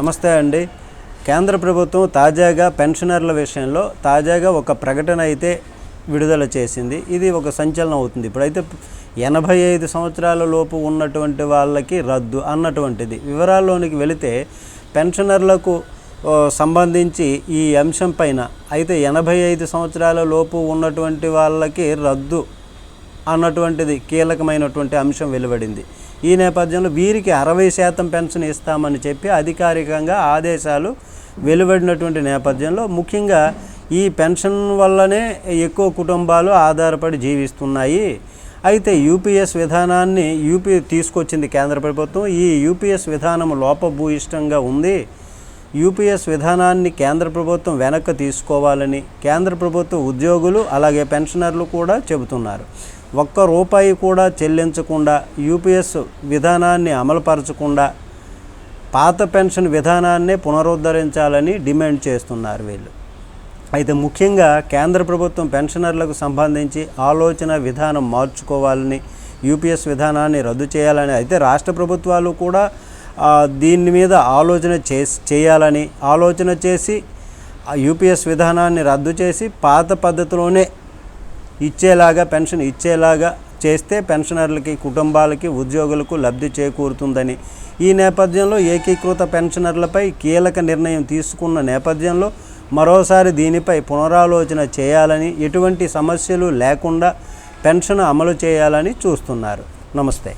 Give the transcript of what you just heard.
నమస్తే అండి. కేంద్ర ప్రభుత్వం తాజాగా పెన్షనర్ల విషయంలో తాజాగా ఒక ప్రకటన అయితే విడుదల చేసింది. ఇది ఒక సంచలనం అవుతుంది. ఇప్పుడైతే ఎనభై ఐదు సంవత్సరాల లోపు ఉన్నటువంటి వాళ్ళకి రద్దు అన్నటువంటిది. వివరాల్లోనికి వెళితే పెన్షనర్లకు సంబంధించి ఈ అంశం పైన అయితే ఎనభై ఐదు సంవత్సరాల లోపు ఉన్నటువంటి వాళ్ళకి రద్దు అన్నటువంటిది కీలకమైనటువంటి అంశం వెలువడింది. ఈ నేపథ్యంలో వీరికి అరవై శాతం పెన్షన్ ఇస్తామని చెప్పి అధికారికంగా ఆదేశాలు వెలువడినటువంటి నేపథ్యంలో ముఖ్యంగా ఈ పెన్షన్ వల్లనే ఎక్కువ కుటుంబాలు ఆధారపడి జీవిస్తున్నాయి. అయితే యూపీఎస్ విధానాన్ని యూపీ తీసుకొచ్చింది కేంద్ర ప్రభుత్వం. ఈ యూపీఎస్ విధానం లోపభూయిష్టంగా ఉంది. యూపీఎస్ విధానాన్ని కేంద్ర ప్రభుత్వం వెనక్కి తీసుకోవాలని కేంద్ర ప్రభుత్వ ఉద్యోగులు అలాగే పెన్షనర్లు కూడా చెబుతున్నారు. ఒక్క రూపాయి కూడా చెల్లించకుండా యూపీఎస్ విధానాన్ని అమలుపరచకుండా పాత పెన్షన్ విధానాన్నే పునరుద్ధరించాలని డిమాండ్ చేస్తున్నారు వీళ్ళు. అయితే ముఖ్యంగా కేంద్ర ప్రభుత్వం పెన్షనర్లకు సంబంధించి ఆలోచన విధానం మార్చుకోవాలని యూపీఎస్ విధానాన్ని రద్దు చేయాలని అయితే రాష్ట్ర ప్రభుత్వాలు కూడా దీని మీద ఆలోచన చేసి చేయాలని ఆలోచన చేసి యూపీఎస్ విధానాన్ని రద్దు చేసి పాత పద్ధతిలోనే ఇచ్చేలాగా పెన్షన్ ఇచ్చేలాగా చేస్తే పెన్షనర్లకి కుటుంబాలకి ఉద్యోగులకు లబ్ధి చేకూరుతుందని. ఈ నేపథ్యంలో ఏకీకృత పెన్షనర్లపై కీలక నిర్ణయం తీసుకున్న నేపథ్యంలో మరోసారి దీనిపై పునరాలోచన చేయాలని ఎటువంటి సమస్యలు లేకుండా పెన్షన్ అమలు చేయాలని చూస్తున్నారు. నమస్తే.